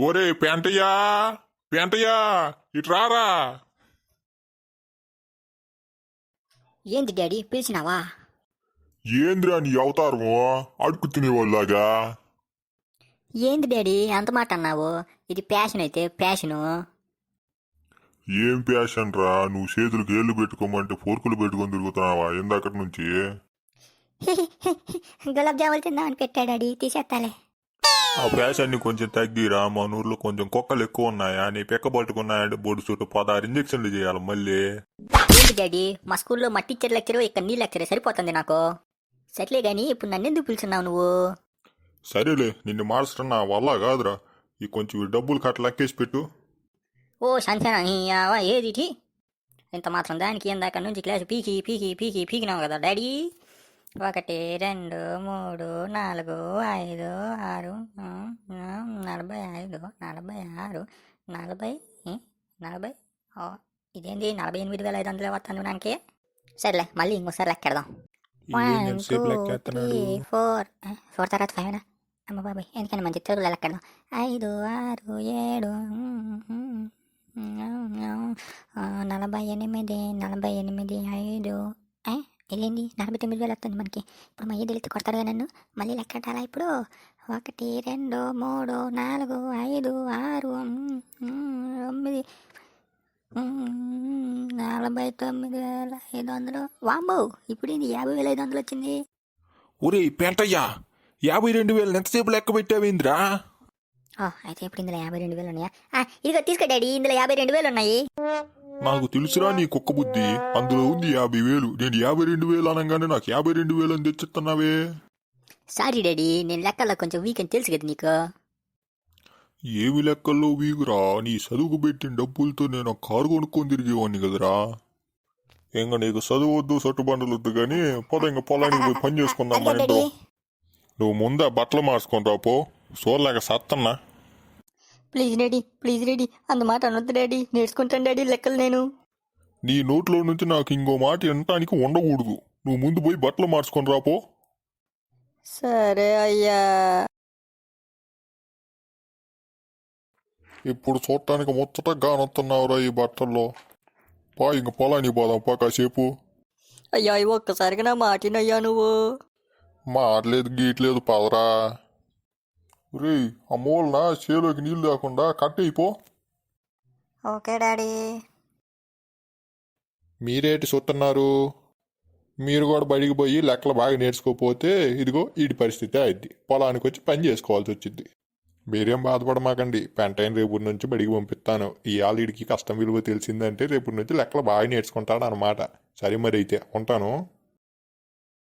ఓరే పెంటయ్యా పెంటయ్యా ఇటు రారా. ఏంది డాడీ పిలిచినావా? ఏంద్రా నీ అవతారము? అడుగు తినేవాళ్ళలాగా. ఏంది డాడీ అంత మాట అన్నావు? ఇది ప్యాషన్ అయితే ప్యాషను. ఏం ప్యాషన్ రా నువ్వు చేతులకు ఏళ్ళు పెట్టుకోమంటే ఫోర్కులు పెట్టుకొని తిరుగుతున్నావా ఇందాకటి నుంచి? గులాబ్ జాములు తిందామని పెట్టా డాడీ తీసేస్తాలే ఆ ప్యాషన్ని కొంచెం తగ్గిరా మన ఊర్లో కొంచెం కుక్కలు ఎక్కువ ఉన్నాయా నీ పెక్క పట్టుకున్నాయంటే బొడి చుట్టూ పదహారు ఇంజక్షన్లు చేయాలి మళ్ళీ. ఏంటి డాడీ మా స్కూల్లో మా టీచర్ లెక్చర్ ఇక్కడ నీ లెక్చర్ సరిపోతుంది నాకు. సర్లే గాని ఇప్పుడు నన్ను ఎందుకు పిలుచున్నావు నువ్వు? సరేలే నిన్ను మార్చడం నా వల్ల కాదురా. ఈ కొంచెం ఈ డబ్బులు కట్ట లెక్కేసి పెట్టు. ఓ సంచన ఏది? ఇంత మాత్రం దానికి ఇందాక నుంచి క్లాసు పీకి పీకి పీకి పీకినావు కదా డాడీ. ఒకటి రెండు మూడు నాలుగు ఐదు ఆరు నలభై ఐదు నలభై ఆరు నలభై నలభై ఇదేంది? నలభై ఎనిమిది వేల ఐదు వందలు వస్తుంది నాకు సరేలే మళ్ళీ ఇంకోసారి లెక్కెడదాం one two three four four తర్వాత ఫైవ్ అమ్మ బాబాయ్ ఎందుకని మంచి తెలుగులో లెక్కెడదాం ఐదు ఆరు ఏడు నలభై ఎనిమిది నలభై ఎనిమిది ఐదు ఇదేంటి నలభై తొమ్మిది వేలు వస్తుంది మనకి. ఇప్పుడు మా ఏది వెళ్తే కొడతాడుగా నన్ను. మళ్ళీ లెక్కటాలా ఇప్పుడు? ఒకటి రెండు మూడు నాలుగు ఐదు ఆరు తొమ్మిది. నలభై తొమ్మిది వేల ఐదు వందలు. వాంబో ఇప్పుడు ఇది యాభై వేల ఐదు వందలు వచ్చింది. ఒరే పెంటయ్యా యాభై రెండు వేలు ఎంతసేపు లెక్క పెట్టావేంద్రా అయితే ఇప్పుడు ఇందులో యాభై రెండు వేలు ఉన్నాయా? ఇదిగో తీసుకో డాడీ. ఇందులో యాభై రెండు వేలు ఉన్నాయి. నాకు తెలుసురా నీ కుక్క బుద్ధి. అందులో ఉంది యాభై వేలు. నేను యాభై రెండు వేలు అనగానే నాకు యాభై రెండు వేలు అని తెచ్చిస్తున్నావే. సారీ డాడీ నేను లెక్కల్లో కొంచెం వీక్ అని తెలుసు కదా నీకు. ఏమి లెక్కల్లో వీగురా నీ చదువుకు పెట్టిన డబ్బులతో నేను కారు కొనుక్కొని తిరిగేవాడిని కదరా. ఇంక నీకు చదువు వద్దు సట్టుబండలు వద్దు కానీ పద ఇంక పొలానికి పోయి పని చేసుకుందాం నువ్వు ముందే బట్టలు మార్చుకొని రాపో చూడలేక సత్తన్నా. ప్లీజ్ డాడీ ప్లీజ్ డాడీ అంత మాట అనొద్దు డాడీ నేర్చుకుంటాను డాడీ లెక్కలు నేను. నీ నోట్లో నుంచి నాకు ఇంకో మాట వినటానికి ఉండకూడదు. నువ్వు ముందు పోయి బట్టలు మార్చుకొని రాపో సరే అయ్యా. ఇప్పుడు చూడటానికి ముచ్చటగా నొత్తున్నావురా ఈ బట్టల్లో. పా ఇంక పొలానికి పోదాం పా కాసేపు. అయ్యా ఇవి ఒక్కసారిగా నా మాటినయ్యా నువ్వు. మాట్లేదు గీట్లేదు పదరా. రే ఆ మూలన చేలోకి నీళ్ళు లేకుండా కట్టయిపో ఓకే డాడీ. మీరేటి చూస్తున్నారు మీరు కూడా బడికి పోయి లెక్కలు బాగా నేర్చుకోకపోతే ఇదిగో ఈడి పరిస్థితి అయింది పొలానికి వచ్చి పని చేసుకోవాల్సి వచ్చింది మీరేం బాధపడమాకండి. పెంటైన రేపు నుంచి బడికి పంపిస్తాను. ఈ ఆలీడికి కష్టం విలువ తెలిసిందంటే రేపు నుంచి లెక్కలు బాగా నేర్చుకుంటాడు అనమాట సరే మరి అయితే ఉంటాను.